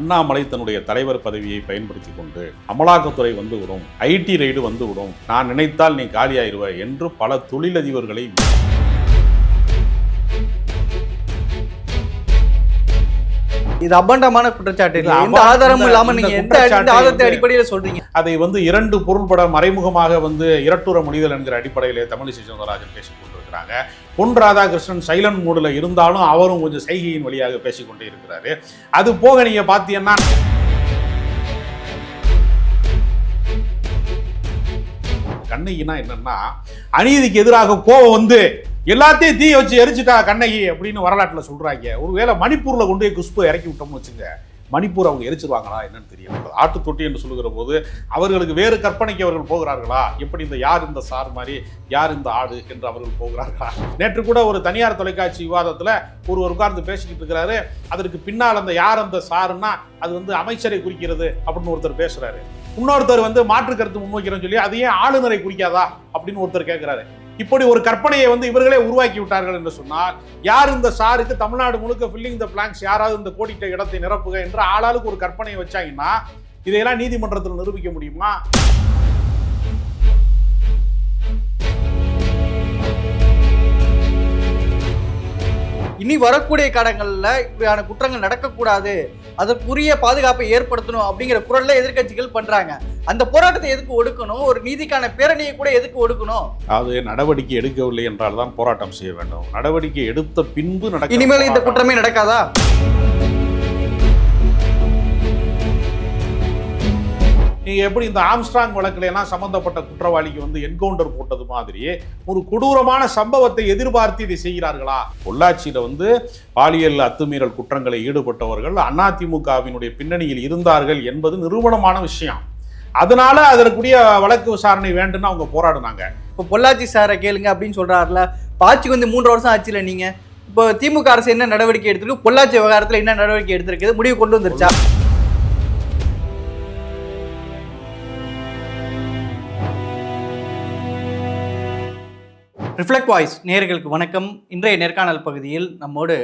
அண்ணாமலை தன்னுடைய தலைவர் பதவியை பயன்படுத்தி கொண்டு அமலாக்கத்துறை வந்து விடும் ஐடி ரைடு வந்து விடும். நான் நினைத்தால் நீ காலியாயிருவ என்று பல தொழிலதிபர்களை இது அபண்டமான குற்றச்சாட்டு. எந்த ஆதாரமும் இல்லாம நீங்க எந்த ஆதாரத்தை அடிப்படையில சொல்றீங்க? அதை வந்து இரண்டு பொருள்பட மறைமுகமாக வந்து இரட்டுற மொழிதல் என்கிற அடிப்படையிலே தமிழிசை சவுந்தரராஜன் பேசிக் இருக்கிறாங்க பொன் ராதாகிருஷ்ணன் சைலண்ட் மூடில் இருந்தாலும் அவரும் கொஞ்சம் சைகையின் வழியாக பேசிக்கொண்டே இருக்கிறாரு. அது போக நீங்க பார்த்தீங்கன்னா கண்ணகினா என்னன்னா அநீதிக்கு எதிராக கோவம் வந்து எல்லாத்தையும் தீ வச்சு எரிச்சிட்டா கண்ணகி அப்படின்னு வரலாற்றுல சொல்றாங்க. ஒருவேளை மணிப்பூர்ல கொண்டு போய் குஷ்பு இறக்கி விட்டோம்னு வச்சுங்க. மணிப்பூர் அவங்க எரிச்சிருவாங்களா என்னன்னு தெரியல ஆட்டு தொட்டி என்று சொல்லுகிற போது அவர்களுக்கு வேறு கற்பனைக்கு அவர்கள் போகிறார்களா? எப்படி இந்த யார் இந்த சார் மாதிரி யார் இந்த ஆடு என்று அவர்கள் போகிறார்களா? நேற்று கூட ஒரு தனியார் தொலைக்காட்சி விவாதத்தில் ஒருவர் உட்கார்ந்து பேசிக்கிட்டு இருக்கிறாரு. அதற்கு பின்னால் அந்த யார் அந்த சாருன்னா அது வந்து அமைச்சரை குறிக்கிறது அப்படின்னு ஒருத்தர் பேசுறாரு. இன்னொருத்தர் வந்து மாற்று கருத்து முன்வைக்கிறேன்னு சொல்லி அதையே ஆளுநரை குறிக்காதா அப்படின்னு ஒருத்தர் கேட்கிறாரு இப்படி ஒரு கற்பனையை வந்து இவர்களே உருவாக்கி விட்டார்கள் என்று சொன்னால் யார் இந்த சாருக்கு தமிழ்நாடு முழுக்க ஃபில்லிங் த பிளாங்க்ஸ் யாராவது இந்த கோடிட்ட இடத்தை நிரப்புக என்று ஆளாளுக்கு ஒரு கற்பனையை வச்சாங்கன்னா இதையெல்லாம் நீதிமன்றத்தில் நிரூபிக்க முடியுமா? இனி வரக்கூடிய காலங்கள்ல இப்படியான குற்றங்கள் நடக்கக்கூடாது. அதற்குரிய பாதுகாப்பை ஏற்படுத்தணும் அப்படிங்கிற குரல்ல எதிர்க்கட்சிகள் பண்றாங்க. அந்த போராட்டத்தை எதுக்கு ஒடுக்கணும்? ஒரு நீதிக்கான பேரணியை கூட எதுக்கு ஒடுக்கணும்? அதாவது நடவடிக்கை எடுக்கவில்லை என்றால் தான் போராட்டம் செய்ய வேண்டும். நடவடிக்கை எடுத்த பின்பு நடக்க இனிமேல் இந்த குற்றமே நடக்காதா? நீங்கள் எப்படி இந்த ஆம்ஸ்ட்ராங் வழக்குல சம்மந்தப்பட்ட குற்றவாளிக்கு வந்து என்கவுண்டர் போட்டது மாதிரி ஒரு கொடூரமான சம்பவத்தை எதிர்பார்த்து இதை செய்கிறார்களா? பொள்ளாச்சியில் வந்து பாலியல் அத்துமீறல் குற்றங்களை ஈடுபட்டவர்கள் அதிமுகவினுடைய பின்னணியில் இருந்தார்கள் என்பது நிரூபணமான விஷயம். அதனால அதற்குரிய வழக்கு விசாரணை வேண்டும்னு அவங்க போராடினாங்க. இப்போ பொள்ளாச்சி சாரை கேளுங்க அப்படின்னு சொல்கிறாருல பாச்சிக்கு வந்து மூன்று வருஷம் ஆச்சுல நீங்கள் இப்போ திமுக அரசு என்ன நடவடிக்கை எடுத்திருக்கு? பொள்ளாச்சி விவகாரத்தில் என்ன நடவடிக்கை எடுத்திருக்குது? முடிவு கொண்டு வந்துருச்சா? ரிஃப்ளெக்ட் வாய்ஸ் நேயர்களுக்கு வணக்கம். இன்றைய நேர்காணல் பகுதியில் நம்மோடு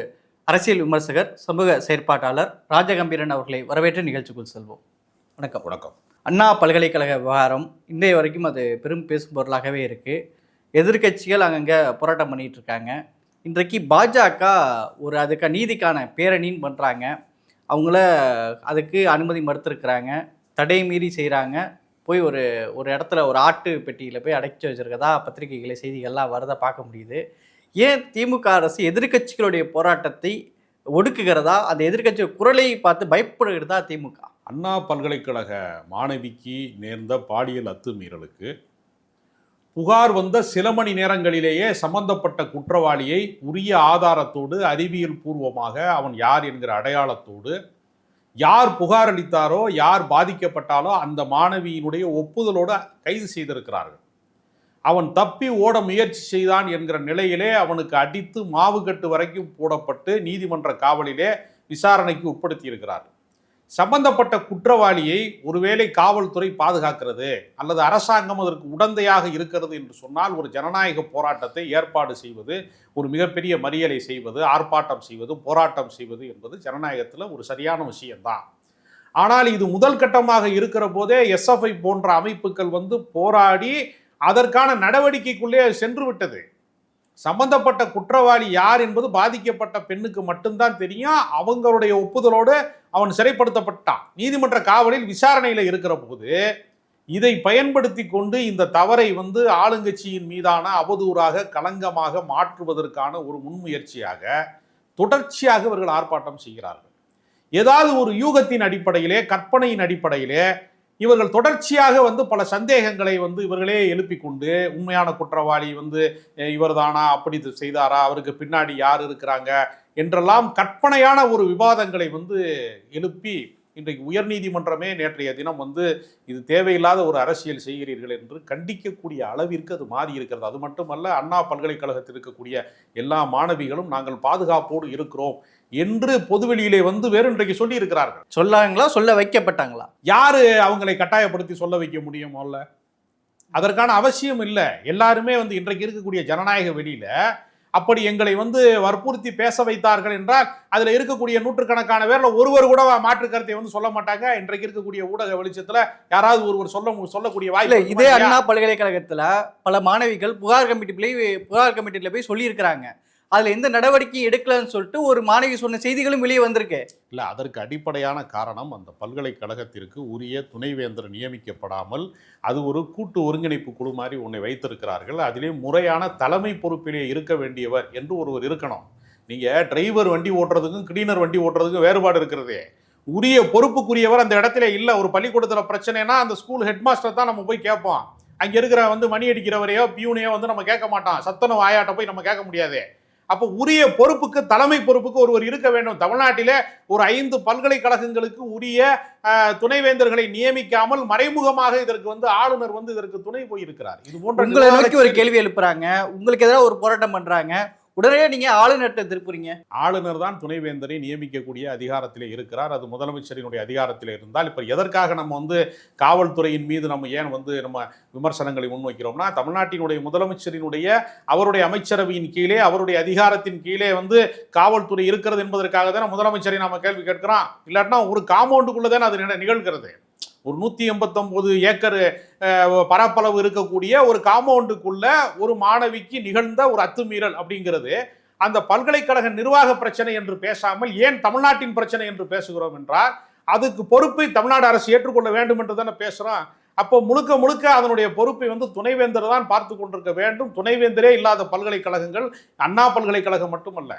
அரசியல் விமர்சகர் சமூக செயற்பாட்டாளர் ராஜகம்பீரன் அவர்களை வரவேற்று நிகழ்ச்சிக்குள் செல்வோம். வணக்கம். வணக்கம். அண்ணா பல்கலைக்கழக விவகாரம் இன்றைய வரைக்கும் அது பெரும் பேசும் பொருளாகவே இருக்குது எதிர்க்கட்சிகள் அங்கங்கே போராட்டம் பண்ணிட்டு இருக்காங்க. இன்றைக்கு பாஜக ஒரு அதுக்கு நீதிக்கான பேரணின்னு பண்ணுறாங்க அவங்கள அதுக்கு அனுமதி மறுத்திருக்கிறாங்க. தடை மீறி செய்கிறாங்க போய் ஒரு ஒரு இடத்துல ஒரு ஆட்டு பெட்டியில் போய் அடைச்சி வச்சுருக்கதா பத்திரிகைகளை செய்திகள்லாம் வரதை பார்க்க முடியுது. ஏன் திமுக அரசு எதிர்க்கட்சிகளுடைய போராட்டத்தை ஒடுக்குகிறதா? அந்த எதிர்க்கட்சி குரலை பார்த்து பயப்படுகிறதா திமுக? அண்ணா பல்கலைக்கழக மாணவிக்கு நேர்ந்த பாலியல் அத்துமீறலுக்கு புகார் வந்த சில மணி நேரங்களிலேயே சம்பந்தப்பட்ட குற்றவாளியை உரிய ஆதாரத்தோடு அறிவியல் பூர்வமாக அவன் யார் என்கிற அடையாளத்தோடு யார் புகார் அளித்தாரோ யார் பாதிக்கப்பட்டாலோ அந்த மாணவியினுடைய ஒப்புதலோடு கைது செய்திருக்கிறார்கள். அவன் தப்பி ஓட முயற்சி செய்தான் என்கிற நிலையிலே அவனுக்கு அடித்து மாவுக்கட்டு வரைக்கும் போடப்பட்டு நீதிமன்ற காவலிலே விசாரணைக்கு உட்படுத்தியிருக்கிறார்கள். சம்பந்தப்பட்ட குற்றவாளியை ஒருவேளை காவல்துறை பாதுகாக்கிறது அல்லது அரசாங்கம் அதற்கு உடந்தையாக இருக்கிறது என்று சொன்னால் ஒரு ஜனநாயக போராட்டத்தை ஏற்பாடு செய்வது ஒரு மிகப்பெரிய மறியலை செய்வது ஆர்ப்பாட்டம் செய்வது போராட்டம் செய்வது என்பது ஜனநாயகத்தில் ஒரு சரியான விஷயம்தான். ஆனால் இது முதல் கட்டமாக இருக்கிற போதே எஸ்எஃப்ஐ போன்ற அமைப்புகள் வந்து போராடி அதற்கான நடவடிக்கைக்குள்ளே சென்று விட்டது. சம்பந்தப்பட்ட குற்றவாளி யார் என்பது பாதிக்கப்பட்ட பெண்ணுக்கு மட்டும்தான் தெரியும். அவங்களுடைய ஒப்புதலோடு அவன் சிறைப்படுத்தப்பட்டான். நீதிமன்ற காவலில் விசாரணையில் இருக்கிற போது இதை பயன்படுத்தி கொண்டு இந்த தவறை வந்து ஆளுங்கட்சியின் மீதான அவதூறாக களங்கமாக மாற்றுவதற்கான ஒரு முன்முயற்சியாக தொடர்ச்சியாக இவர்கள் ஆர்ப்பாட்டம் செய்கிறார்கள். ஏதாவது ஒரு யூகத்தின் அடிப்படையிலே கற்பனையின் அடிப்படையிலே இவர்கள் தொடர்ச்சியாக வந்து பல சந்தேகங்களை வந்து இவர்களே எழுப்பி கொண்டு உண்மையான குற்றவாளி வந்து இவர்தானா? அப்படி செய்தாரா? அவருக்கு பின்னாடி யார் இருக்கிறாங்க? என்றெல்லாம் கற்பனையான ஒரு விவாதங்களை வந்து எழுப்பி இன்றைக்கு உயர்நீதிமன்றமே நேற்றைய தினம் வந்து இது தேவையில்லாத ஒரு அரசியல் செய்கிறீர்கள் என்று கண்டிக்கக்கூடிய அளவிற்கு அது மாறி இருக்கிறது. அது மட்டுமல்ல அண்ணா பல்கலைக்கழகத்தில் இருக்கக்கூடிய எல்லா மாணவிகளும் நாங்கள் பாதுகாப்போடு இருக்கிறோம். என்று பொதுவெளியிலே வந்து வேறு இன்றைக்கு சொல்லி இருக்கிறார்கள் சொல்லாங்களா சொல்ல வைக்கப்பட்டாங்களா? யாரு அவங்களை கட்டாயப்படுத்தி சொல்ல வைக்க முடியும் முதல்ல அதற்கான அவசியம் இல்லை. எல்லாருமே வந்து இன்றைக்கு இருக்கக்கூடிய ஜனநாயக வெளியில அப்படி எங்களை வந்து வற்புறுத்தி பேச வைத்தார்கள் என்றால் அதுல இருக்கக்கூடிய நூற்றுக்கணக்கான பேர்ல ஒருவர் கூட மாற்று கருத்தை வந்து சொல்ல மாட்டாங்க. இன்றைக்கு இருக்கக்கூடிய ஊடக வெளிச்சத்துல யாராவது ஒருவர் சொல்ல சொல்லக்கூடிய வாய்ப்பு இதே? அண்ணா பல்கலைக்கழகத்துல பல மாணவிகள் புகார் கமிட்டி போய் புகார் கமிட்டில போய் சொல்லியிருக்கிறாங்க. அதுல எந்த நடவடிக்கையும் எடுக்கலன்னு சொல்லிட்டு ஒரு மாணவி சொன்ன செய்திகளும் வெளியே வந்திருக்கு. இல்ல அதற்கு அடிப்படையான காரணம் அந்த பல்கலைக்கழகத்திற்கு உரிய துணைவேந்தர் நியமிக்கப்படாமல் அது ஒரு கூட்டு ஒருங்கிணைப்பு குழு மாதிரி ஒன்றை வைத்திருக்கிறார்கள். அதிலே முறையான தலைமை பொறுப்பிலே இருக்க வேண்டியவர் என்று ஒருவர் இருக்கணும். நீங்க டிரைவர் வண்டி ஓட்டுறதுக்கும் கிளீனர் வண்டி ஓட்டுறதுக்கும் வேறுபாடு இருக்கிறதே. உரிய பொறுப்புக்குரியவர் அந்த இடத்துல இல்லை. ஒரு பள்ளிக்கூடத்தில் பிரச்சனைனா அந்த ஸ்கூல் ஹெட்மாஸ்டர் தான் நம்ம போய் கேட்போம் அங்கே இருக்கிற வந்து மணி அடிக்கிறவரையோ பியூனையோ வந்து நம்ம கேட்க மாட்டோம் சத்தன வாயாட்ட போய் நம்ம கேட்க முடியாது. அப்போ உரிய பொறுப்புக்கு தலைமை பொறுப்புக்கு ஒருவர் இருக்க வேண்டும். தமிழ்நாட்டிலே ஒரு ஐந்து பல்கலைக்கழகங்களுக்கு உரிய துணைவேந்தர்களை நியமிக்காமல் மறைமுகமாக இதற்கு வந்து ஆளுநர் வந்து இதற்கு துணை போயிருக்கிறார். இது போன்ற உங்களை நோக்கி ஒரு கேள்வி எழுப்புறாங்க. உங்களுக்கு எதிராக ஒரு போராட்டம் பண்றாங்க. உடனே நீங்க ஆளுநர்கிட்ட திருப்புறீங்க. ஆளுநர் தான் துணைவேந்தரை நியமிக்கக்கூடிய அதிகாரத்திலே இருக்கிறார். அது முதலமைச்சரினுடைய அதிகாரத்தில் இருந்தால் இப்போ எதற்காக நம்ம வந்து காவல்துறையின் மீது நம்ம ஏன் வந்து நம்ம விமர்சனங்களை முன்வைக்கிறோம்னா தமிழ்நாட்டினுடைய முதலமைச்சரினுடைய அவருடைய அமைச்சரவையின் கீழே அவருடைய அதிகாரத்தின் கீழே வந்து காவல்துறை இருக்கிறது என்பதற்காக தானே முதலமைச்சரை நாம கேள்வி கேட்கிறோம். இல்லாட்டினா ஒரு காம்பவுண்டுக்குள்ளே தானே அது நிகழ்கிறது. ஒரு நூற்றி எண்பத்தொம்போது ஏக்கர் பரப்பளவு இருக்கக்கூடிய ஒரு காம்பவுண்டுக்குள்ள ஒரு மாணவிக்கு நிகழ்ந்த ஒரு அத்துமீறல் அப்படிங்கிறது அந்த பல்கலைக்கழக நிர்வாக பிரச்சனை என்று பேசாமல் ஏன் தமிழ்நாட்டின் பிரச்சனை என்று பேசுகிறோம் என்றால் அதுக்கு பொறுப்பை தமிழ்நாடு அரசு ஏற்றுக்கொள்ள வேண்டும் என்று தானே பேசுகிறோம் அப்போ முழுக்க முழுக்க அதனுடைய பொறுப்பை வந்து துணைவேந்தர் தான் பார்த்து கொண்டிருக்க வேண்டும். துணைவேந்தரே இல்லாத பல்கலைக்கழகங்கள் அண்ணா பல்கலைக்கழகம் மட்டுமல்ல.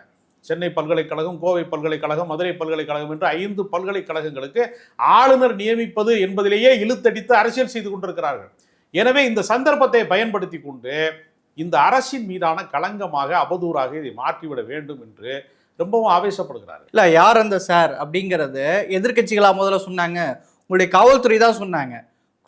சென்னை பல்கலைக்கழகம் கோவை பல்கலைக்கழகம் மதுரை பல்கலைக்கழகம் என்று ஐந்து பல்கலைக்கழகங்களுக்கு ஆளுநர் நியமிப்பது என்பதிலேயே இழுத்தடித்து அரசியல் செய்து கொண்டிருக்கிறார்கள். எனவே இந்த சந்தர்ப்பத்தை பயன்படுத்தி கொண்டு இந்த அரசின் மீதான களங்கமாக அவதூறாக இதை மாற்றிவிட வேண்டும் என்று ரொம்பவும் ஆவேசப்படுகிறார் இல்லை யார் அந்த சார் அப்படிங்கிறது எதிர்கட்சிகளாக முதல்ல சொன்னாங்க. உங்களுடைய காவல்துறை தான் சொன்னாங்க.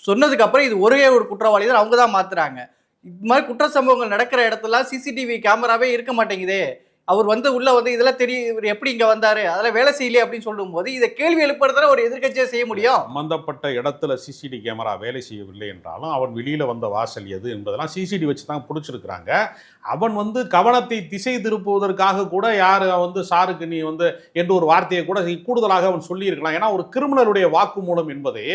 சொன்னதுக்கு அப்புறம் இது ஒரே ஒரு குற்றவாளி தான் அவங்க தான் மாத்துறாங்க. இது மாதிரி குற்ற சம்பவங்கள் நடக்கிற இடத்துல சிசிடிவி கேமராவே இருக்க மாட்டேங்குதே. அவர் வந்து உள்ள வந்து இதெல்லாம் தெரியும் இவர் எப்படி இங்க வந்தாரு? அதெல்லாம் வேலை செய்யலையே அப்படின்னு சொல்லும் போது இதை கேள்வி எழுப்புறதுல ஒரு எதிர்க்கட்சியை செய்ய முடியும். சம்பந்தப்பட்ட இடத்துல சிசிடி கேமரா வேலை செய்யவில்லை என்றாலும் அவன் வெளியில வந்த வாசல் எது என்பதெல்லாம் சிசிடி வச்சு தான் பிடிச்சிருக்கிறாங்க. அவன் வந்து கவனத்தை திசை திருப்புவதற்காக கூட யார் வந்து சாருக்கு நீ வந்து என்று ஒரு வார்த்தையை கூட கூடுதலாக அவன் சொல்லியிருக்கலாம். ஏன்னா ஒரு கிரிமினலுடைய வாக்குமூலம் என்பதே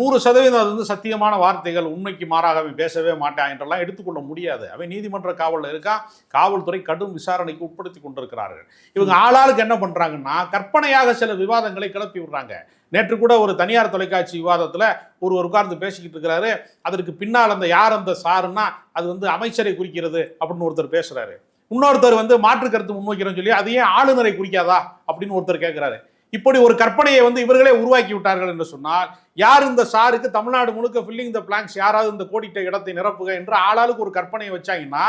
நூறு சதவீதம் அது வந்து சத்தியமான வார்த்தைகள் உண்மைக்கு மாறாக அவன் பேசவே மாட்டான் என்றெல்லாம் எடுத்துக்கொள்ள முடியாது. அவன் நீதிமன்ற காவலில் இருக்கான் காவல்துறை கடும் விசாரணைக்கு உட்படுத்தி கொண்டிருக்கிறார்கள். இவங்க ஆளாளுக்கு என்ன பண்றாங்கன்னா கற்பனையாக சில விவாதங்களை கிளப்பி விடுறாங்க. நேற்று கூட ஒரு தனியார் தொலைக்காட்சி விவாதத்தில் ஒரு உட்கார்ந்து பேசிக்கிட்டு இருக்கிறாரு. அதற்கு பின்னால் அந்த யார் அந்த சாருன்னா அது வந்து அமைச்சரை குறிக்கிறது அப்படின்னு ஒருத்தர் பேசுறாரு. இன்னொருத்தர் வந்து மாற்று கருத்து முன்வைக்கிறோம்னு சொல்லி அது ஏன் ஆளுநரை குறிக்காதா அப்படின்னு ஒருத்தர் கேட்கிறாரு இப்படி ஒரு கற்பனையை வந்து இவர்களே உருவாக்கி விட்டார்கள் என்று சொன்னால் யார் இந்த சாருக்கு தமிழ்நாடு முழுக்க ஃபில்லிங் த பிளாங்க்ஸ் யாராவது இந்த கோடிட்ட இடத்தை நிரப்புக என்று ஆளாளுக்கு ஒரு கற்பனையை வச்சாங்கன்னா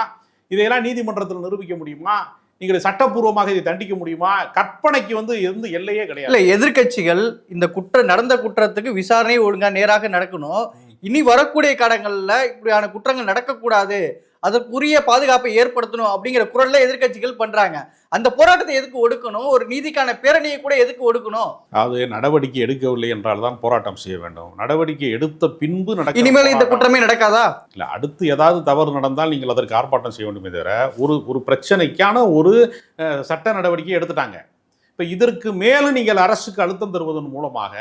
இதையெல்லாம் நீதிமன்றத்தில் நிரூபிக்க முடியுமா? நீங்கள் சட்டப்பூர்வமாக இதை தண்டிக்க முடியுமா? கற்பனைக்கு வந்து எந்த எல்லையே கிடையாது. இல்லை எதிர்க்கட்சிகள் இந்த குற்ற நடந்த குற்றத்துக்கு விசாரணை ஒழுங்காக நேராக நடக்கணும். இனி வரக்கூடிய காலங்கள்ல இப்படியான குற்றங்கள் நடக்கக்கூடாது. அதற்குரிய பாதுகாப்பை ஏற்படுத்தணும் அப்படிங்கிற குரல்ல எதிர்க்கட்சிகள் பண்றாங்க. அந்த போராட்டத்தை எதுக்கு ஒடுக்கணும்? ஒரு நீதிக்கான பேரணியை கூட எதுக்கு ஒடுக்கணும்? அதாவது நடவடிக்கை எடுக்கவில்லை என்றால் தான் போராட்டம் செய்ய வேண்டும். நடவடிக்கை எடுத்த பின்பு நடக்க இனிமேல் இந்த குற்றமே நடக்காதா? இல்ல அடுத்து ஏதாவது தவறு நடந்தால் நீங்கள் அதற்கு ஆர்ப்பாட்டம் செய்ய வேண்டுமே தவிர ஒரு ஒரு பிரச்சனைக்கான ஒரு சட்ட நடவடிக்கை எடுத்துட்டாங்க. இப்போ இதற்கு மேலும் நீங்கள் அரசுக்கு அழுத்தம் தருவதன் மூலமாக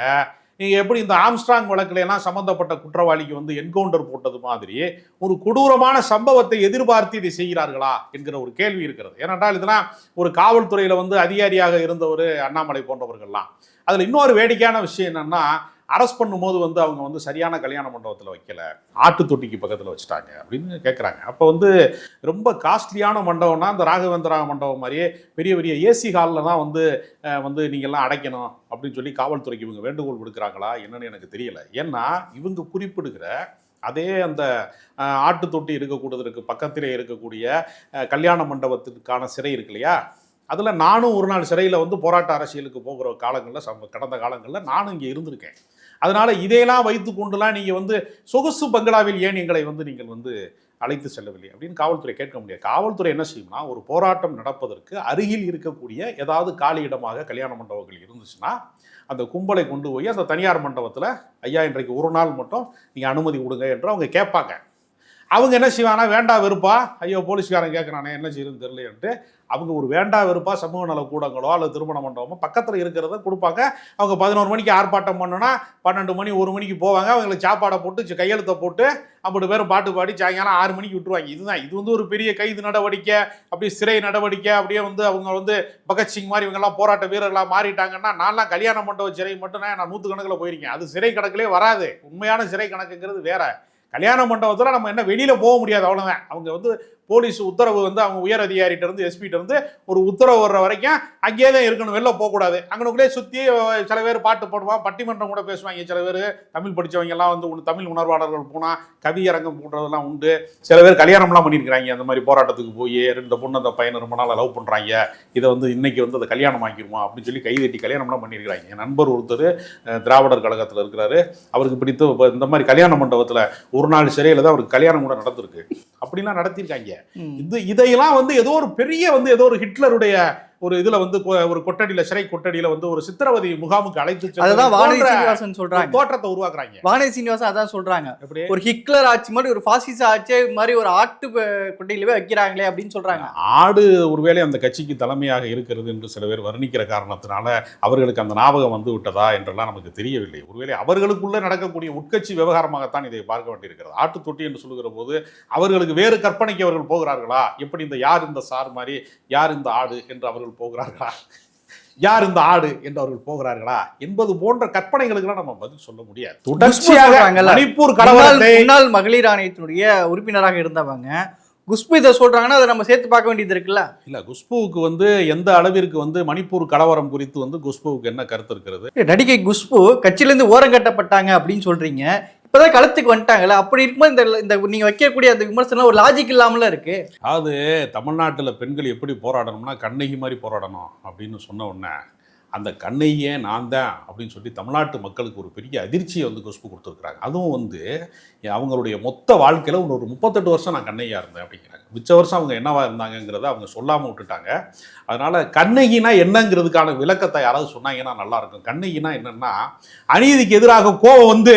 நீங்கள் எப்படி இந்த ஆம்ஸ்ட்ராங் வழக்குல சம்மந்தப்பட்ட குற்றவாளிக்கு வந்து என்கவுண்டர் போட்டது மாதிரி ஒரு கொடூரமான சம்பவத்தை எதிர்பார்த்து இதை செய்கிறார்களா என்கிற ஒரு கேள்வி இருக்கிறது. ஏனென்றால் இதெல்லாம் ஒரு காவல்துறையில் வந்து அதிகாரியாக இருந்தவர் அண்ணாமலை போன்றவர்கள்லாம். அதில் இன்னொரு வேடிக்கையான விஷயம் என்னென்னா அரெஸ்ட் பண்ணும்போது வந்து அவங்க வந்து சரியான கல்யாண மண்டபத்தில் வைக்கல. ஆட்டு தொட்டிக்கு பக்கத்தில் வச்சுட்டாங்க அப்படின்னு கேட்குறாங்க அப்போ வந்து ரொம்ப காஸ்ட்லியான மண்டபம்னா இந்த ராகவேந்திரா மண்டபம் மாதிரியே பெரிய பெரிய ஏசி ஹாலில் தான் வந்து வந்து நீங்கள்லாம் அடைக்கணும் அப்படின்னு சொல்லி காவல்துறைக்கு இவங்க வேண்டுகோள் விடுக்கிறாங்களா என்னன்னு எனக்கு தெரியல. ஏன்னா இவங்க குறிப்பிடுகிற அதே அந்த ஆட்டு தொட்டி இருக்கக்கூடியதற்கு பக்கத்திலே இருக்கக்கூடிய கல்யாண மண்டபத்திற்கான சிறை இருக்கு இல்லையா? அதில் நானும் ஒரு நாள் சிறையில் வந்து போராட்ட அரசியலுக்கு போகிற காலங்களில் சம கடந்த காலங்களில் நானும் இங்கே இருந்திருக்கேன். அதனால இதையெல்லாம் வைத்து கொண்டுலாம் நீங்கள் வந்து சொகுசு பங்களாவில் ஏன் எங்களை வந்து நீங்கள் வந்து அழைத்து செல்லவில்லை அப்படின்னு காவல்துறை கேட்க முடியாது. காவல்துறை என்ன செய்யும்னா ஒரு போராட்டம் நடப்பதற்கு அருகில் இருக்கக்கூடிய ஏதாவது காலி இடமாக கல்யாண மண்டபங்கள் இருந்துச்சுன்னா அந்த கும்பலை கொண்டு போய் அந்த தனியார் மண்டபத்தில் ஐயா இன்றைக்கு ஒரு நாள் மட்டும் நீங்கள் அனுமதி கொடுங்க என்று அவங்க கேட்பாங்க. அவங்க என்ன செய்வாங்கன்னா வேண்டாம் வெறுப்பா ஐயோ போலீஸ்காரன் கேட்குறானே என்ன செய்யணும்னு தெரியலன்ட்டு அவங்க ஒரு வேண்டா வெறுப்பாக சமூக நல கூடங்களோ அல்லது திருமண மண்டபமோ பக்கத்தில் இருக்கிறத கொடுப்பாங்க. அவங்க பதினோரு மணிக்கு ஆர்ப்பாட்டம் பண்ணோன்னா பன்னெண்டு மணி ஒரு மணிக்கு போவாங்க. அவங்களுக்கு சாப்பாடை போட்டு கையெழுத்தை போட்டு ஐம்பது பேரும் பாட்டு பாடி சாயங்காலம் ஆறு மணிக்கு விட்டுருவாங்க. இதுதான் இது வந்து ஒரு பெரிய கைது நடவடிக்கை. அப்படியே சிறை நடவடிக்கை. அப்படியே வந்து அவங்க வந்து பகத்சிங் மாதிரி இவங்கெல்லாம் போராட்ட வீரர்களாக மாறிட்டாங்கன்னா நான்லாம் கல்யாண மண்டப சிறை மட்டும் நான் நூற்று கணக்கில் போயிருக்கேன். அது சிறை கணக்கிலே வராது. உண்மையான சிறை கணக்குங்கிறது வேற. கல்யாண மண்டபத்தில் நம்ம என்ன வெளியில் போக முடியாது அவ்வளோதான் அவங்க வந்து போலீஸ் உத்தரவு வந்து அவங்க உயர் அதிகாரிகிட்ட இருந்து எஸ்பிகிட்ட இருந்து ஒரு உத்தரவு வர்ற வரைக்கும் அங்கேயே தான் இருக்கணும் வெளில போகக்கூடாது அங்கனுக்குள்ளே சுற்றி சில பேர் பாட்டு போடுவான் பட்டிமன்றம் கூட பேசுவாங்க. சில பேர் தமிழ் படிச்சவங்க எல்லாம் வந்து உண்- தமிழ் உணர்வாளர்கள் போனால் கவியரங்கம் போடுறதெல்லாம் உண்டு. சில பேர் கல்யாணம்லாம் பண்ணியிருக்கிறாங்க அந்த மாதிரி போராட்டத்துக்கு போய் ரெண்டு பொண்ணு அந்த பையன் ரொம்ப நாள் லவ் பண்ணுறாங்க இதை வந்து இன்னைக்கு வந்து அதை கல்யாணம் ஆக்கிருமா அப்படின்னு சொல்லி கைதட்டி கல்யாணம்லாம் பண்ணியிருக்கிறாங்க என் நண்பர் ஒருத்தர் திராவிடர் கழகத்தில் இருக்கிறாரு. அவருக்கு பிடித்த இந்த மாதிரி கல்யாண மண்டபத்தில் ஒரு நாள் சிறையில் தான் அவருக்கு கல்யாணம் கூட நடந்திருக்கு. அப்படிலாம் நடத்தியிருக்காங்க இது இதையெல்லாம் வந்து ஏதோ ஒரு பெரிய வந்து ஏதோ ஒரு ஹிட்லருடைய ஒரு இதுல வந்து ஒரு கொட்டடியில சிறை கொட்டடியில வந்து ஒரு சித்திரவதை முகாமுக்கு அழைத்து அதுதான் வானதி சீனிவாசன் சொல்றாங்க. தோற்றத்தை உருவாக்குறாங்க. வானதி சீனிவாசன் அதான் சொல்றாங்க. ஒரு ஹிட்லர் ஆட்சி மாதிரி ஒரு பாசிச ஆட்சி மாதிரி ஒரு ஆட்டு குட்டையிலவே வைக்கிறாங்களே அப்படின்னு சொல்றாங்க. ஆடு ஒருவேளை அந்த கட்சிக்கு தலைமையாக இருக்கிறது என்று சில பேர் வர்ணிக்கிற காரணத்தினால அவர்களுக்கு அந்த ஞாபகம் வந்து விட்டதா என்றெல்லாம் நமக்கு தெரியவில்லை. ஒருவேளை அவர்களுக்குள்ள நடக்கக்கூடிய உட்கட்சி விவகாரமாகத்தான் இதை பார்க்க வேண்டியிருக்கிறது. ஆட்டு தொட்டி என்று சொல்லுகிற போது அவர்களுக்கு வேறு கற்பனைக்கு அவர்கள் போகிறார்களா? எப்படி இந்த யார் இந்த சார் மாதிரி யார் இந்த ஆடு என்று அவர்கள் போகிறார்களா? யார் இந்த ஆடு என்று அவர்கள் போகிறார்களா? என்பது போன்ற கற்பனைகளுக்கெல்லாம் நம்ம பதில் சொல்ல முடியாது. தொடர்ச்சியாக. மணிப்பூர் கலவரத்தை முன்னாள் மகளிர் ஆணையத்தினுடைய உறுப்பினராக இருந்தவங்க. குஷ்பு இதை சொல்றாங்கன்னா அதை நம்ம சேர்த்து பார்க்க வேண்டியது இருக்குல்ல? இல்ல குஷ்புவுக்கு வந்து எந்த அளவிற்கு வந்து மணிப்பூர் கலவரம் குறித்து வந்து குஷ்புவுக்கு என்ன கருத்து இருக்கிறது? நடிகை குஷ்பு கட்சியிலேருந்து ஓரம் கட்டப்பட்டாங்க அப்படின்னு சொல்றீங்க. இப்பதான் களத்துக்கு வந்துட்டாங்களே அப்படி இருக்கும்போது இந்த இந்த நீங்க வைக்கக்கூடிய அந்த விமர்சனம் ஒரு லாஜிக் இல்லாமல இருக்கு? அதாவது தமிழ்நாட்டில் பெண்கள் எப்படி போராடணும்னா கண்ணகி மாதிரி போராடணும் அப்படின்னு சொன்ன உடனே அந்த கண்ணையே நான் தான் அப்படின்னு சொல்லி தமிழ்நாட்டு மக்களுக்கு ஒரு பெரிய அதிர்ச்சியை வந்து கொசுப்பு கொடுத்துருக்குறாங்க. அதுவும் வந்து அவங்களுடைய மொத்த வாழ்க்கையில் ஒரு ஒரு முப்பத்தெட்டு வருஷம் நான் கண்ணையா இருந்தேன் அப்படிங்கிறாங்க. மிச்ச வருஷம் அவங்க என்னவா இருந்தாங்கங்கிறத அவங்க சொல்லாமல் விட்டுட்டாங்க. அதனால கண்ணகினா என்னங்கிறதுக்கான விளக்கத்தை யாராவது சொன்னாங்கன்னா நல்லா இருக்கும். கண்ணகினா என்னன்னா அநீதிக்கு எதிராக கோபம் வந்து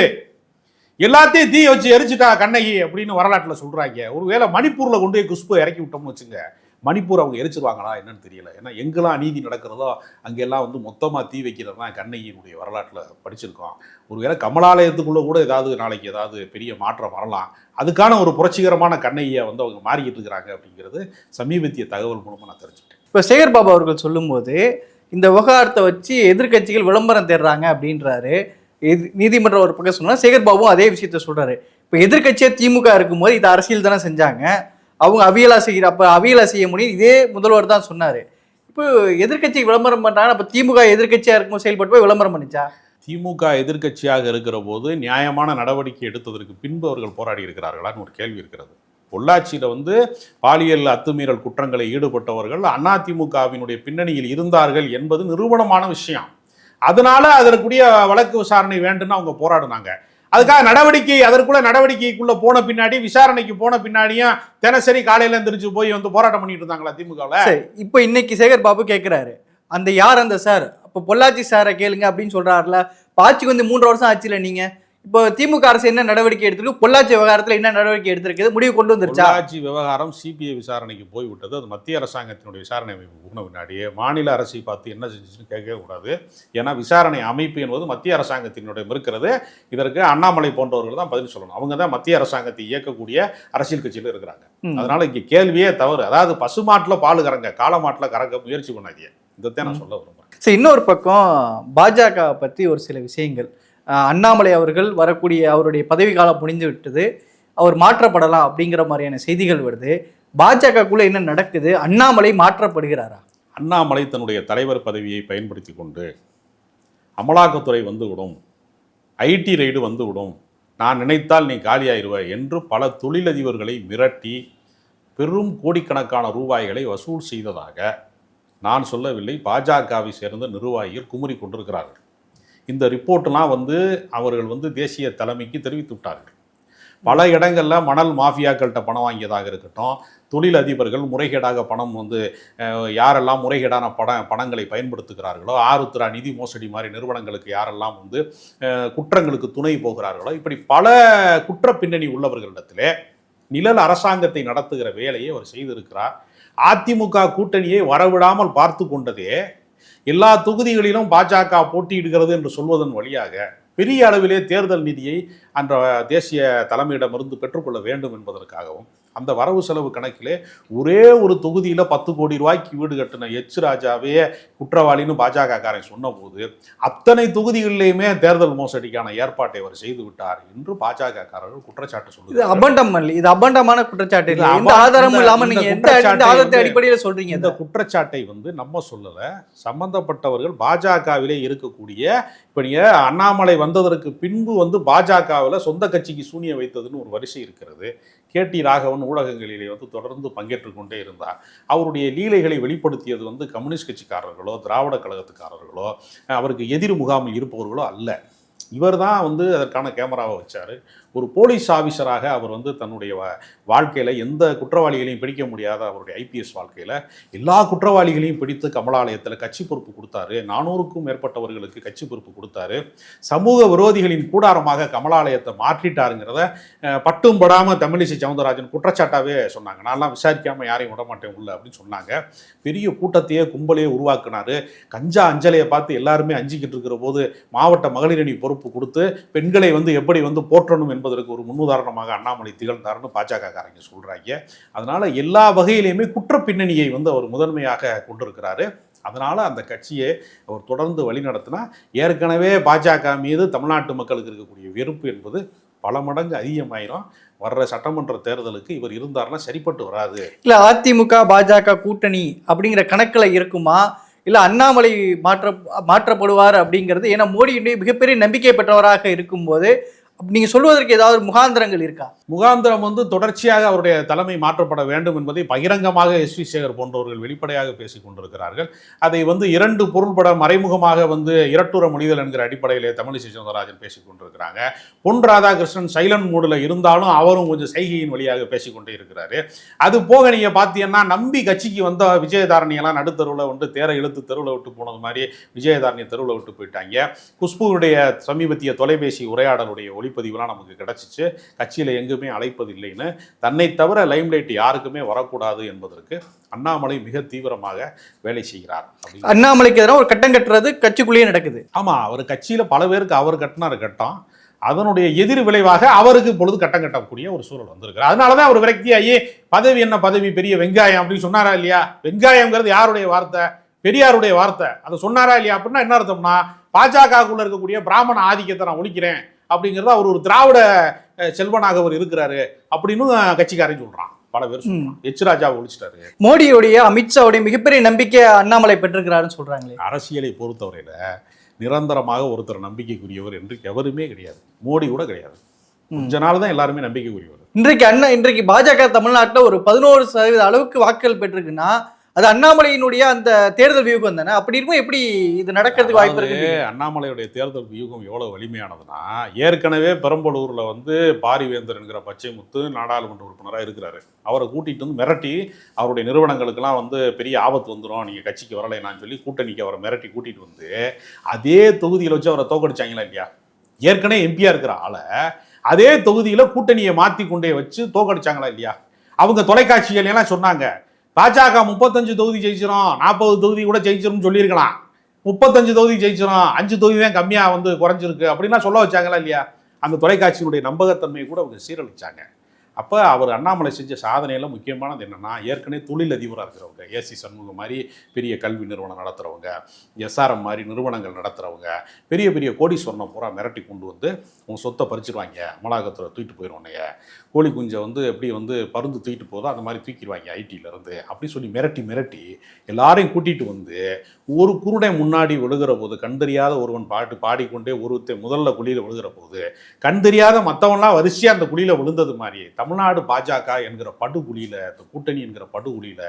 எல்லாத்தையும் தீ வச்சு எரிச்சிட்டா கண்ணகி அப்படின்னு வரலாற்றில் சொல்கிறாங்க ஒருவேளை மணிப்பூரில் கொண்டு போய் குஷ்பு இறக்கி விட்டோம்னு வச்சுங்க மணிப்பூர் அவங்க எரிச்சிருவாங்களா என்னன்னு தெரியல. ஏன்னா எங்கெல்லாம் அநீதி நடக்கிறதோ அங்கெல்லாம் வந்து மொத்தமாக தீ வைக்கிறது தான் கண்ணகியினுடைய வரலாற்றில் படிச்சிருக்கோம். ஒருவேளை கமலாலயத்துக்குள்ளே கூட ஏதாவது நாளைக்கு ஏதாவது பெரிய மாற்றம் வரலாம். அதுக்கான ஒரு புரட்சிகரமான கண்ணகியை வந்து அவங்க மாறிக்கிட்டு இருக்கிறாங்க அப்படிங்கிறது சமீபத்திய தகவல் மூலமாக நான் தெரிஞ்சுட்டேன் இப்போ சேகர் பாபா அவர்கள் சொல்லும்போது இந்த விவகாரத்தை வச்சு எதிர்க்கட்சிகள் விளம்பரம் தேடுறாங்க அப்படின்றாரு. நீதிமன்ற ஒரு பக்கம் சொன்னால் சேகர் பாபு அதே விஷயத்த சொல்கிறாரு இப்போ எதிர்கட்சியாக திமுக இருக்கும்போது இது அரசியல் தானே செஞ்சாங்க. அவங்க அவியலா செய்கிற அப்போ அவியலா செய்ய முடியும். இதே முதல்வர் தான் சொன்னார். இப்போ எதிர்க்கட்சி விளம்பரம் பண்றாங்க. அப்போ திமுக எதிர்கட்சியாக இருக்கும்போது செயல்பட்டு போய் விளம்பரம் பண்ணிச்சா? திமுக எதிர்க்கட்சியாக இருக்கிற போது நியாயமான நடவடிக்கை எடுத்ததற்கு பின்பு அவர்கள் போராடி இருக்கிறார்களான்னு ஒரு கேள்வி இருக்கிறது. பொள்ளாச்சியில் வந்து பாலியல் அத்துமீறல் குற்றங்களை ஈடுபட்டவர்கள் அதிமுகவினுடைய பின்னணியில் இருந்தார்கள் என்பது நிரூபணமான விஷயம். அதனால அதற்குரிய வழக்கு விசாரணை வேண்டும்னு அவங்க போராடினாங்க. அதுக்காக நடவடிக்கை அதற்குள்ள நடவடிக்கைக்குள்ள போன பின்னாடி விசாரணைக்கு போன பின்னாடியும் தினசரி காலையில எந்திரிச்சு போய் வந்து போராட்டம் பண்ணிட்டு இருந்தாங்களா திமுகவில்? இப்போ இன்னைக்கு சேகர் பாபு கேட்குறாரு அந்த யார் அந்த சார்? இப்போ பொள்ளாச்சி சாரை கேளுங்க அப்படின்னு சொல்றாருல. பாச்சிக்கு வந்து மூன்று வருஷம் ஆச்சுல நீங்க? இப்போ திமுக அரசு என்ன நடவடிக்கை எடுத்திருக்கு? பொள்ளாச்சி விவகாரத்துல என்ன நடவடிக்கை எடுத்திருக்குது முடிவு கொண்டு வந்துருச்சா? பொள்ளாச்சி விவகாரம் சிபிஐ விசாரணைக்கு போய்விட்டது. அது மத்திய அரசாங்கத்தினுடைய விசாரணை அமைப்பு போன பின்னாடியே. மாநில அரசை பார்த்து என்ன செஞ்சுச்சுன்னு கேட்கவே கூடாது. ஏன்னா விசாரணை அமைப்பு என்பது மத்திய அரசாங்கத்தினுடைய இருக்கிறது இதற்கு அண்ணாமலை போன்றவர்கள் தான் பதில் சொல்லணும். அவங்க தான் மத்திய அரசாங்கத்தை இயக்கக்கூடிய அரசியல் கட்சியில் இருக்கிறாங்க. அதனால இங்க கேள்வியே தவறு. அதாவது பசுமாட்டில் பால் கறங்க காளமாட்டில் கறக்க முயற்சி பண்ணாதீங்க. இதைத்தான் நான் சொல்ல விரும்புறேன். சரி இன்னொரு பக்கம் பாஜக பற்றி ஒரு சில விஷயங்கள். அண்ணாமலை அவர்கள் வரக்கூடிய அவருடைய பதவி காலம் முடிந்து விட்டது. அவர் மாற்றப்படலாம் அப்படிங்கிற மாதிரியான செய்திகள் வருது. பாஜகக்குள்ளே என்ன நடக்குது? அண்ணாமலை மாற்றப்படுகிறாரா? அண்ணாமலை தன்னுடைய தலைவர் பதவியை பயன்படுத்தி கொண்டு அமலாக்கத்துறை வந்துவிடும். ஐடி ரைடு வந்துவிடும். நான் நினைத்தால் நீ காலியாயிருவ என்று பல தொழிலதிபர்களை மிரட்டி பெரும் கோடிக்கணக்கான ரூபாய்களை வசூல் செய்ததாக நான் சொல்லவில்லை. பாஜகவை சேர்ந்த நிர்வாகிகள் குமுறி கொண்டிருக்கிறார்கள். இந்த ரிப்போர்ட்லாம் வந்து அவர்கள் வந்து தேசிய தலைமைக்கு தெரிவித்து விட்டார்கள் பல இடங்களில் மணல் மாஃபியாக்கள்கிட்ட பணம் வாங்கியதாக இருக்கட்டும் தொழில் அதிபர்கள் முறைகேடாக பணம் வந்து யாரெல்லாம் முறைகேடான பண பணங்களை பயன்படுத்துகிறார்களோ ஆருத்ரா நிதி மோசடி மாதிரி நிறுவனங்களுக்கு யாரெல்லாம் வந்து குற்றங்களுக்கு துணை போகிறார்களோ இப்படி பல குற்ற பின்னணி உள்ளவர்களிடத்திலே நிழல் அரசாங்கத்தை நடத்துகிற வேலையை அவர் செய்திருக்கிறார். அதிமுக கூட்டணியை வரவிடாமல் பார்த்து கொண்டதே எல்லா தொகுதிகளிலும் பாஜக போட்டியிடுகிறது என்று சொல்வதன் வழியாக பெரிய அளவிலே தேர்தல் நிதியை அந்த தேசிய தலைமையிடமிருந்து பெற்றுக்கொள்ள வேண்டும் என்பதற்காகவும் அந்த வரவு செலவு கணக்கிலே ஒரே ஒரு தொகுதியில் பத்து கோடி ரூபாய்க்கு வீடு கட்டின எச் ராஜாவே குற்றவாளின்னு பாஜக காரன் சொன்னபோது அத்தனை தொகுதிகளிலேயுமே தேர்தல் மோசடிக்கான ஏற்பாட்டை அவர் செய்து விட்டார் என்று பாஜக காரர்கள் குற்றச்சாட்டு இது சொல்லுகிறார் அபண்டம் இது அபண்டமான குற்றச்சாட்டு எந்த ஆதாரமும் இந்த- இல்லாம இந்த நீங்க எந்த ஆதாரத்தை அடிப்படையில சொல்றீங்க இந்த இதை? குற்றச்சாட்டை வந்து நம்ம சொல்லல சம்பந்தப்பட்டவர்கள் பாஜகவிலே இருக்கக்கூடிய இப்ப அண்ணாமலை வந்ததற்கு பின்பு வந்து பாஜகவில் சொந்த கட்சிக்கு சூனிய வைத்ததுன்னு ஒரு வரிசை இருக்கிறது. கேடி ராகவன் ஊடகங்களிலே வந்து தொடர்ந்து பங்கேற்று கொண்டே இருந்தார். அவருடைய லீலைகளை வெளிப்படுத்தியது வந்து கம்யூனிஸ்ட் கட்சிக்காரர்களோ திராவிட கழகத்துக்காரர்களோ அவருக்கு எதிர் முகாமில் இருப்பவர்களோ அல்ல. இவர் தான் வந்து அதற்கான கேமராவை வச்சார். ஒரு போலீஸ் ஆஃபீஸராக அவர் வந்து தன்னுடைய வா- எந்த குற்றவாளிகளையும் பிடிக்க முடியாத அவருடைய ஐபிஎஸ் வாழ்க்கையில் எல்லா குற்றவாளிகளையும் பிடித்து கமலாலயத்தில் கட்சி பொறுப்பு கொடுத்தாரு. நானூறுக்கும் மேற்பட்டவர்களுக்கு கட்சி பொறுப்பு கொடுத்தாரு. சமூக விரோதிகளின் கூடாரமாக கமலாலயத்தை மாற்றிட்டாருங்கிறத பட்டும் படாமல் தமிழிசை சவுந்தரராஜன் குற்றச்சாட்டாகவே சொன்னாங்க. நான்லாம் விசாரிக்காமல் யாரையும் விட மாட்டேன் உள்ள அப்படின்னு சொன்னாங்க. பெரிய கூட்டத்தையே கும்பலையே உருவாக்குனாரு. கஞ்சா அஞ்சலையை பார்த்து எல்லாருமே அஞ்சிக்கிட்டு இருக்கிற போது மாவட்ட மகளிரணி பொறுப்பு கொடுத்து பெண்களை வந்து எப்படி வந்து போற்றணும் என்பதற்கு ஒரு முன்னுதாரணமாக அண்ணாமலை திகழ்ந்தார்னு பாஜக காரங்க அதனால் எல்லா வகையிலையுமே குற்ற பின்னணியை வந்து அவர் முதன்மையாக கொண்டிருக்கிறாரு. அதனால் அந்த கட்சியை அவர் தொடர்ந்து வழிநடத்தினா ஏற்கனவே பாஜக மீது தமிழ்நாட்டு மக்களுக்கு இருக்கக்கூடிய வெறுப்பு என்பது பல மடங்கு அதிகமாயிரும். வர்ற சட்டமன்ற தேர்தலுக்கு இவர் இருந்தாருன்னா சரிப்பட்டு வராது. இல்லை அதிமுக பாஜக கூட்டணி அப்படிங்கிற கணக்கில் இருக்குமா? இல்லை அண்ணாமலை மாற்ற மாற்றப்படுவார் அப்படிங்கிறது? ஏன்னா மோடியுடைய மிகப்பெரிய நம்பிக்கை பெற்றவராக இருக்கும்போது நீங்கள் நீங்க சொல்வதற்கு ஏதாவது முகாந்திரங்கள் இருக்கா? முகாந்திரம் வந்து தொடர்ச்சியாக அவருடைய தலைமை மாற்றப்பட வேண்டும் என்பதை பகிரங்கமாக எஸ் வி சேகர் போன்றவர்கள் வெளிப்படையாக பேசிக் கொண்டிருக்கிறார்கள். அதை வந்து இரண்டு பொருள்பட மறைமுகமாக வந்து இரட்டுற மொழிதல் என்கிற அடிப்படையிலே தமிழிசை சவுந்தரராஜன் பேசிக் கொண்டிருக்கிறாங்க. பொன் ராதாகிருஷ்ணன் சைலண்ட் மூடில் இருந்தாலும் அவரும் கொஞ்சம் செய்கையின் வழியாக பேசிக்கொண்டே இருக்கிறாரு. அது போக நீங்க பார்த்தீங்கன்னா நம்பி கட்சிக்கு வந்த விஜயதாரணியெல்லாம் நடுத்தருவில் வந்து தேரை இழுத்து தெருவில் விட்டு போனது மாதிரி விஜயதாரணியை தெருவில் விட்டு போயிட்டாங்க. குஷ்புவுடைய சமீபத்திய தொலைபேசி உரையாடலுடைய ஒளிப்பதிவுலாம் நமக்கு கிடைச்சிச்சு. கட்சியில் எங்குமே அழைப்பதில்லைன்னு. தன்னை தவிர லைம்லைட் யாருக்குமே வரக்கூடாது என்பதற்கு அண்ணாமலை மிக தீவிரமாக வேலை செய்கிறார். அண்ணாமலைக்கு எதிராக ஒரு கட்டம் கட்டுறது கட்சிக்குள்ளேயே நடக்குது. ஆமா அவர் கட்சியில பல பேருக்கு அவர் கட்டினார் கட்டம். அதனுடைய எதிர் விளைவாக அவருக்கு இப்பொழுது கட்டம் கட்டக்கூடிய ஒரு சூழல் வந்திருக்கு அதனாலதான் அவர் விரக்தியாகி பதவி என்ன பதவி? பெரிய வெங்காயம் அப்படின்னு சொன்னாரா இல்லையா? வெங்காயம்ங்கிறது யாருடைய வார்த்தை? பெரியாருடைய வார்த்தை. அதை சொன்னாரா இல்லையா? அப்படின்னா என்ன அர்த்தம்னா பாஜகக்குள்ள இருக்கக்கூடிய பிராமண ஆதிக்கத்தை நான் ஒழிக்கிறேன். அப்படிங்கிறது அவர் ஒரு திராவிட செல்வனாக அவர் இருக்கிறாரு அப்படின்னு கட்சிக்காரன் சொல்றான். பல பேர் சொல்றான். எச் ராஜாவை ஒழிச்சிட்டாரு. மோடியுடைய அமித்ஷாவுடைய மிகப்பெரிய நம்பிக்கை அண்ணாமலை பெற்றிருக்கிறாருன்னு சொல்றாங்களே. அரசியலை பொறுத்தவரையில நிரந்தரமாக ஒருத்தர் நம்பிக்கைக்குரியவர் என்று எவருமே கிடையாது. மோடி கூட கிடையாது. கொஞ்ச நாள் தான் எல்லாருமே நம்பிக்கைக்குரியவர். இன்றைக்கு அண்ணா இன்றைக்கு பாஜக தமிழ்நாட்டில் ஒரு பதினோரு சதவீத அளவுக்கு வாக்குகள் பெற்றிருக்குன்னா அது அண்ணாமலையினுடைய அந்த தேர்தல் வியூகம் தானே? அப்படி இருக்கும் எப்படி இது நடக்கிறதுக்கு வாய்ப்பு இருக்கு அண்ணாமலையுடைய தேர்தல் வியூகம் எவ்வளவு வலிமையானதுன்னா ஏற்கனவே பெரம்பலூர்ல வந்து பாரிவேந்தர் என்கிற பச்சைமுத்து நாடாளுமன்ற உறுப்பினராக இருக்கிறாரு. அவரை கூட்டிட்டு வந்து மிரட்டி அவருடைய நிறுவனங்களுக்கெல்லாம் வந்து பெரிய ஆபத்து வந்துடும் நீங்க கட்சிக்கு வரலைன்னு சொல்லி கூட்டணிக்கு அவரை மிரட்டி கூட்டிட்டு வந்து அதே தொகுதியில் வச்சு அவரை தோக்கடிச்சாங்களா இல்லையா? ஏற்கனவே எம்பியா இருக்கிற ஆளை அதே தொகுதியில கூட்டணியை மாத்தி கொண்டே வச்சு தோக்கடிச்சாங்களா இல்லையா? அவங்க தொலைக்காட்சிகள் எல்லாம் சொன்னாங்க பாஜக முப்பத்தஞ்சு தொகுதி ஜெயிச்சிடும் நாற்பது தொகுதி கூட ஜெயிச்சிரும்னு சொல்லியிருக்கலாம். முப்பத்தஞ்சு தொகுதி ஜெயிச்சிடும் அஞ்சு தொகுதி தான் கம்மியாக வந்து குறைஞ்சிருக்கு அப்படின்லாம் சொல்ல வச்சாங்களா இல்லையா? அந்த தொலைக்காட்சியினுடைய நம்பகத்தன்மையை கூட அவங்க சீரழிச்சாங்க. அப்போ அவர் அண்ணாமலை செஞ்ச சாதனையில் முக்கியமானது என்னென்னா ஏற்கனவே தொழிலதிபராக இருக்கிறவங்க ஏசி சண்முகம் மாதிரி பெரிய கல்வி நிறுவனம் நடத்துகிறவங்க எஸ்ஆர்எம் மாதிரி நிறுவனங்கள் நடத்துகிறவங்க பெரிய பெரிய கோடீஸ்வரனை பூரா மிரட்டி கொண்டு வந்து உன் சொத்தை பறிச்சிருவாங்க அமலாக்கத்தில் தூக்கிட்டு போயிடுவானுங்க கோழி குஞ்சை வந்து எப்படி வந்து பருந்து தூக்கிட்டு போதோ அந்த மாதிரி தூக்கிடுவாங்க ஐடியிலேருந்து அப்படின்னு அப்படி சொல்லி மிரட்டி மிரட்டி எல்லாரையும் கூட்டிகிட்டு வந்து ஒரு குருடை முன்னாடி விழுகிற போது கண் தெரியாத ஒருவன் பாட்டு பாடிக்கொண்டே ஒருத்தை முதல்ல குழியில் விழுகிற போது கண் தெரியாத மற்றவன்லாம் வரிசையாக அந்த குழியில் விழுந்தது மாதிரி தமிழ்நாடு பாஜக என்கிற படுகுழியில இந்த கூட்டணி என்கிற படுகுழியில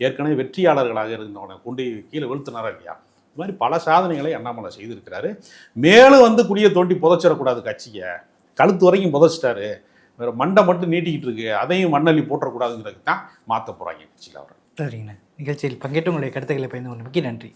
ஏற்கனவே வெற்றியாளர்களாக இருந்தவனை கொண்டு கீழே வீழ்த்தினாரா இல்லையா? இது மாதிரி பல சாதனைகளை அண்ணாமலை செய்திருக்கிறாரு. மேலும் வந்து குழியை தோண்டி புதைச்சிடக்கூடாது கட்சியை. கழுத்து வரைக்கும் புதைச்சிட்டாரு. வேறு மண்டை மட்டும் நீட்டிக்கிட்டு இருக்கு. அதையும் மண்ணள்ளி போட்டுறக்கூடாதுங்கிறதுக்கு தான் மாற்ற போகிறாங்க கட்சியில் அவர் சரிங்கண்ணா. நிகழ்ச்சியில் பங்கேற்று உங்களுடைய கருத்துக்களை பயந்து கொண்டமைக்கு நன்றி.